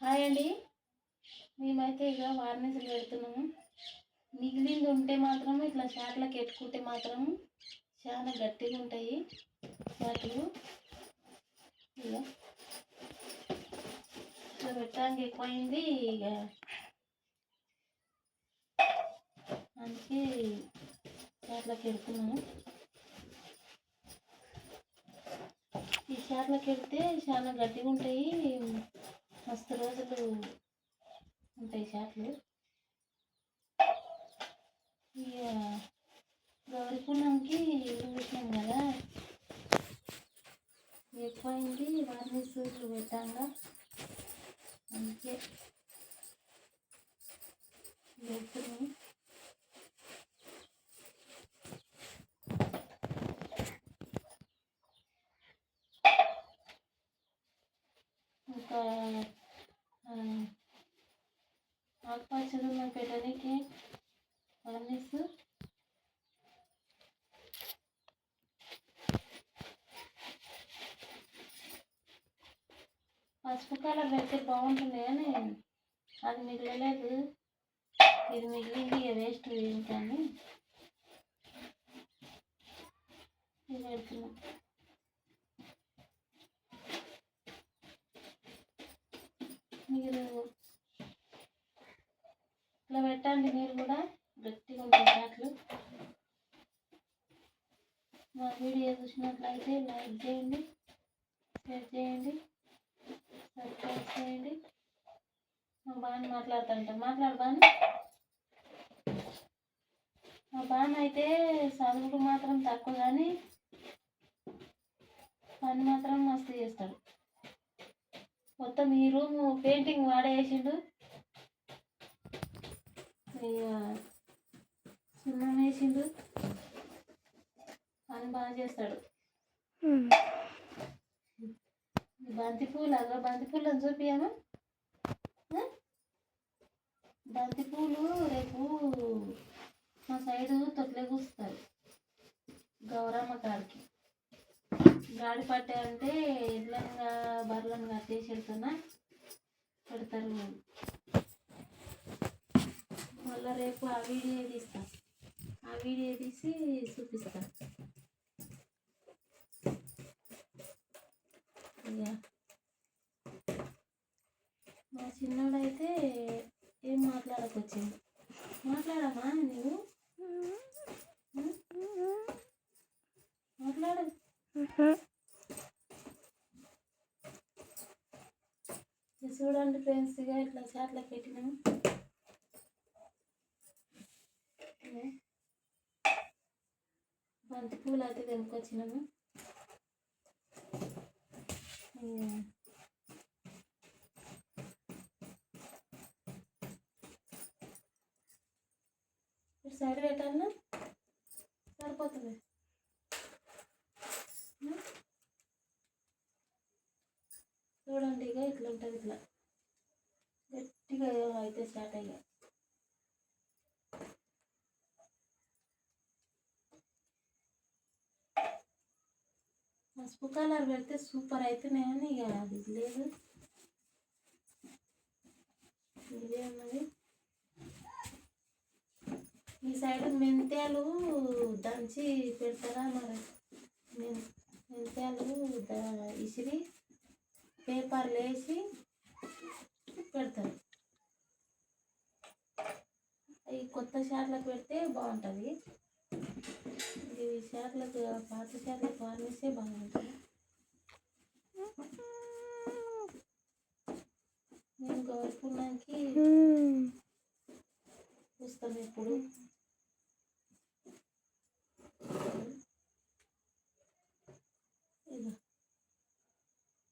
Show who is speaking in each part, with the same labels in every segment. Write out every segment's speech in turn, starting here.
Speaker 1: Hi అండి. మేమైతే ఇక వార్నిసలు పెడుతున్నాము మిగిలింది ఉంటే మాత్రం ఇట్లా షాట్లకు ఎట్టుకుంటే మాత్రం చాలా గట్టిగా ఉంటాయి షాట్లు ఇక ఇట్లా పెట్టడానికి ఎక్కువైంది ఇక అందుకే షాట్లకు ఎడుతున్నాము ఈ షాట్లకు వెళ్తే చాలా గట్టిగా ఉంటాయి. మస్తు రోజులు ఉంటాయి చేపలు ఇక గౌరీ పూర్ణంకి చూసినాం కదా. ఎక్కువైంది వారిని సూర్యులు పెట్టాక అందుకే పెడుతున్నాం ఇంకా ఆ, ఆకుపచ్చలు మనం పెట్టడానికి వర్నిస్ పసుపు పెడితే బాగుంటుంది కానీ అది మిగలలేదు. ఇది మిగిలింది ఇక వేస్ట్ కానీ. ఇది పెడుతున్నాం. మీరు ఇట్లా పెట్టండి మీరు కూడా గట్టిగా ఉంటాయి అట్లు మా వీడియో చూసినట్లయితే లైక్ చేయండి షేర్ చేయండి. సబ్స్క్రైబ్ చేయండి మా బాగా మాట్లాడుతుంట మాట్లాడు మా బాన్ అయితే చదువుకు మాత్రం తక్కువ కానీ పని మాత్రం మస్తు చేస్తాడు. మొత్తం ఈ రూమ్ పెయింటింగ్ వాడేసిండు. ఇక సున్నం వేసిండు. పని బాగా చేస్తాడు. బంతి పూలు అలా బంతి పూలను చూపియామా బంతి పూలు రేపు మా సైడు తొట్లే కూస్తారు గౌరమ్మ గారికి గాడి పట్టే అంటే ఎడ్లంగా బర్రెలను కట్టేసి వెళ్తున్నా పెడతారు. మళ్ళీ రేపు ఆ వీడియో తీస్తాను ఆ వీడియో తీసి చూపిస్తాను ఇక మా చిన్నోడైతే ఏం వచ్చింది మాట్లాడమ్మా నువ్వు? మాట్లాడ. మాట్లాడు చూడండి ఫ్రెండ్స్ ఇక ఇట్లా చాట్లా పెట్టినాము బంతి పూలు అయితే తెంపుకొచ్చినాము ఇక ఇటు సైడ్ పెట్టాలన్నా సరిపోతుంది చూడండి ఇక ఇట్లా ఉంటుంది ఇట్లా. గట్టిగా అయితే స్టార్ట్ అయ్యా. పసుపు కలర్ పెడితే సూపర్ అవుతున్నాయని కానీ ఇక అది లేదు. ఇదే ఉన్నది ఈ సైడ్ మెంతాలు దంచి పెడతారా మరి? మెంతాలు ఇసిరి పేపర్లు వేసి పెడతారు. ఈ కొత్త షాట్లకు పెడితే బాగుంటుంది. ఈ షాట్లకు పాత షాట్లకు వార్నిస్తే బాగుంటుంది. నేను గౌరపున్నానికి చూస్తాను ఇప్పుడు ఇదిగో.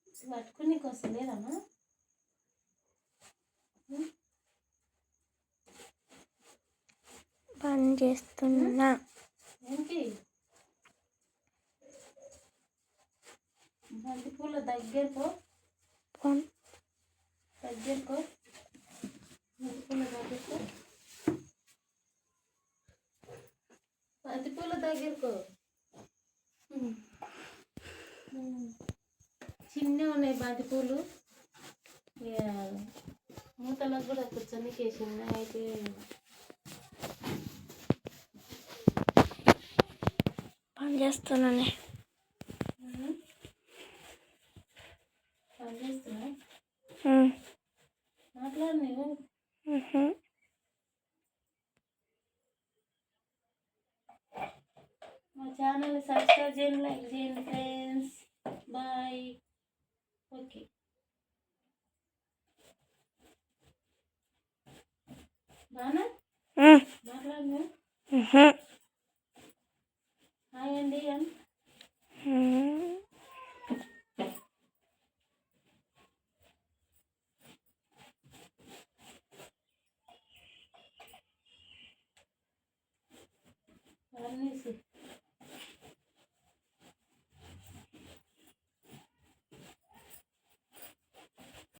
Speaker 1: ఇది పట్టుకుని నీకు వస్తలేదమ్మా
Speaker 2: పని చేస్తున్నా.
Speaker 1: ఏంటి? బంతి పూల దగ్గరకో
Speaker 2: ఫోన్
Speaker 1: దగ్గరకో బంతి పూల దగ్గరకో బంతి పూల దగ్గరకో చిన్న ఉన్నాయి బంతి పూలు. ఇక మూతలకు కూడా కూర్చొని కేసింది అయితే
Speaker 2: పని చేస్తున్నానే.
Speaker 1: పని చేస్తున్నా?
Speaker 2: ఉమ్,
Speaker 1: మాట్లాడు నువ్వు
Speaker 2: ఉహు.
Speaker 1: మా ఛానల్ సబ్స్క్రైబ్ చేయండి లైక్ చేయండి ఫ్రెండ్స్ బాయ్ ఓకే బానా
Speaker 2: ఉమ్,
Speaker 1: మాట్లాడు నువ్వు
Speaker 2: ఉహు.
Speaker 1: హాయ్ అండి అని
Speaker 2: ఉమ్.
Speaker 1: అన్నీ